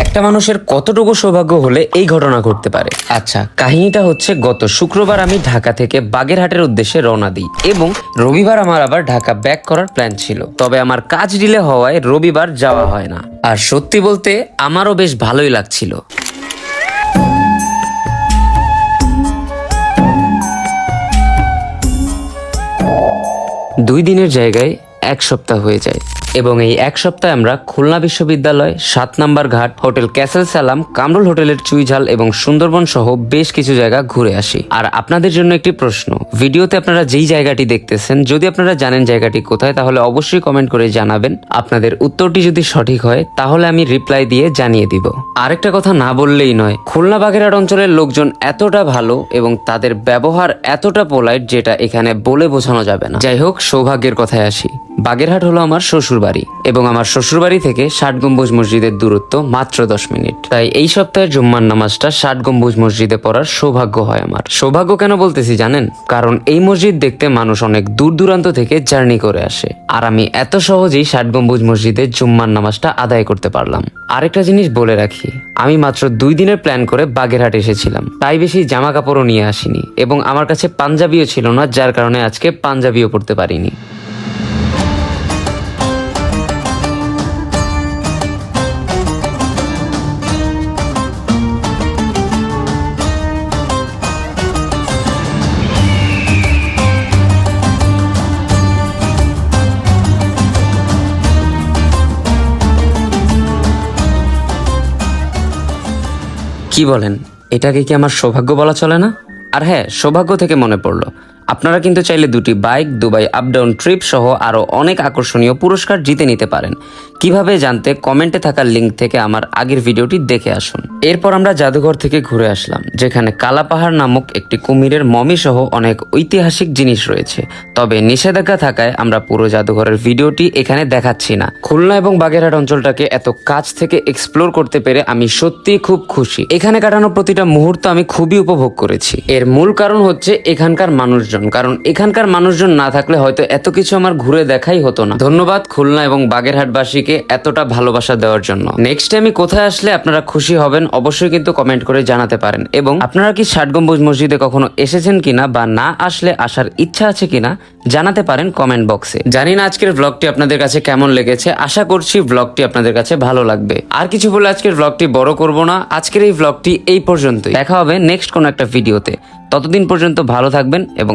একটা মানুষের কতটুকু সৌভাগ্য হলে এই ঘটনা ঘটতে পারে? আচ্ছা কাহিনীটা হচ্ছে, গত শুক্রবার আমি ঢাকা থেকে বাগেরহাটের উদ্দেশ্যে রওনা দিই এবং রবিবার আমার আবার ঢাকা ব্যাক করার প্ল্যান ছিল। তবে আমার কাজ ডিলে হওয়ায় রবিবার যাওয়া হয় না। আর সত্যি বলতে, আমারও বেশ ভালোই লাগছিল। দুই দিনের জায়গায় এক সপ্তাহ হয়ে যায়। এবং এই এক সপ্তাহে আমরা খুলনা বিশ্ববিদ্যালয় সাত নাম্বার ঘাট, হোটেল ক্যাসেল সালাম, কামরুল হোটেলের চুইঝাল এবং সুন্দরবন সহ বেশ কিছু জায়গা ঘুরে আসি। আর আপনাদের জন্য একটি প্রশ্ন, ভিডিওতে আপনারা যেই জায়গাটি দেখতেছেন, যদি আপনারা জানেন জায়গাটি কোথায়, তাহলে অবশ্যই কমেন্ট করে জানাবেন। আপনাদের উত্তরটি যদি সঠিক হয়, তাহলে আমি রিপ্লাই দিয়ে জানিয়ে দিব। আরেকটা কথা না বললেই নয়, খুলনা বাগেরহাট অঞ্চলের লোকজন এতটা ভালো এবং তাদের ব্যবহার এতটা পোলাইট যেটা এখানে বলে বোঝানো যাবে না। যাই হোক, সৌভাগ্যের কথায় আসি। বাগেরহাট হলো আমার শ্বশুরবাড়ি এবং আমার শ্বশুরবাড়ি থেকে ষাট গম্বুজ মসজিদের দূরত্ব মাত্র দশ মিনিট। তাই এই সপ্তাহে জুম্মার নামাজটা ষাট গম্বুজ মসজিদে পড়ার সৌভাগ্য হয় আমার। সৌভাগ্য কেন বলতেছি জানেন? কারণ এই মসজিদ দেখতে মানুষ অনেক দূর দূরান্ত থেকে জার্নি করে আসে। আর আমি এত সহজেই ষাট গম্বুজ মসজিদে জুম্মার নামাজটা আদায় করতে পারলাম। আরেকটা জিনিস বলে রাখি, আমি মাত্র দুই দিনের প্ল্যান করে বাগেরহাট এসেছিলাম। তাই বেশি জামা কাপড়ও নিয়ে আসিনি এবং আমার কাছে পাঞ্জাবিও ছিল না, যার কারণে আজকে পাঞ্জাবিও পড়তে পারিনি। কি বলেন? এটাকে কি আমার সৌভাগ্য বলা চলে না? আর হ্যাঁ সৌভাগ্য থেকে মনে পড়ল। আপনারা কিন্তু চাইলে দুটি bike, Dubai up down trip সহ আরও অনেক আকর্ষণীয় পুরস্কার জিতে নিতে পারেন। কীভাবে জানতে কমেন্টে থাকা লিঙ্ক থেকে আমার আগের ভিডিওটি দেখে আসুন। এরপর আমরা জাদুঘর থেকে ঘুরে আসলাম, যেখানে কালাপাহাড় নামক একটি কুমিরের মমি সহ অনেক ঐতিহাসিক জিনিস রয়েছে। তবে নিষেধাজ্ঞা থাকায় আমরা পুরো জাদুঘরের ভিডিওটি এখানে দেখাচ্ছি না। খুলনা এবং বাগেরহাট অঞ্চলটাকে এত কাছ থেকে এক্সপ্লোর করতে পেরে আমি সত্যিই খুব খুশি। এখানে কাটানো প্রতিটা মুহূর্ত আমি খুবই উপভোগ করেছি। এর মূল কারণ হচ্ছে এখানকার মানুষজন কারণ এখানকার মানুষজন না থাকলে হয়তো এত কিছু আমার ঘুরে দেখাই হতো না। ধন্যবাদ খুলনা এবং বাগেরহাটবাসীকে এতটা ভালোবাসা দেওয়ার জন্য। নেক্সট টাইমে কোথায় আসলে আপনারা খুশি হবেন অবশ্যই কিন্তু কমেন্ট করে জানাতে পারেন। এবং আপনারা কি ষাট গম্বুজ মসজিদে কখনো এসেছেন কিনা বা না আসলে আসার ইচ্ছা আছে কিনা জানাতে পারেন কমেন্ট বক্সে জানি না আজকের ব্লগটি আপনাদের কাছে কেমন লেগেছে। আশা করছি ব্লগটি আপনাদের কাছে ভালো লাগবে। আর কিছু বলে আজকের ব্লগটি বড় করব না। আজকের এই ব্লগটি এই পর্যন্তই। দেখা হবে নেক্সট কোনো একটা ভিডিওতে ততদিন পর্যন্ত ভালো থাকবেন এবং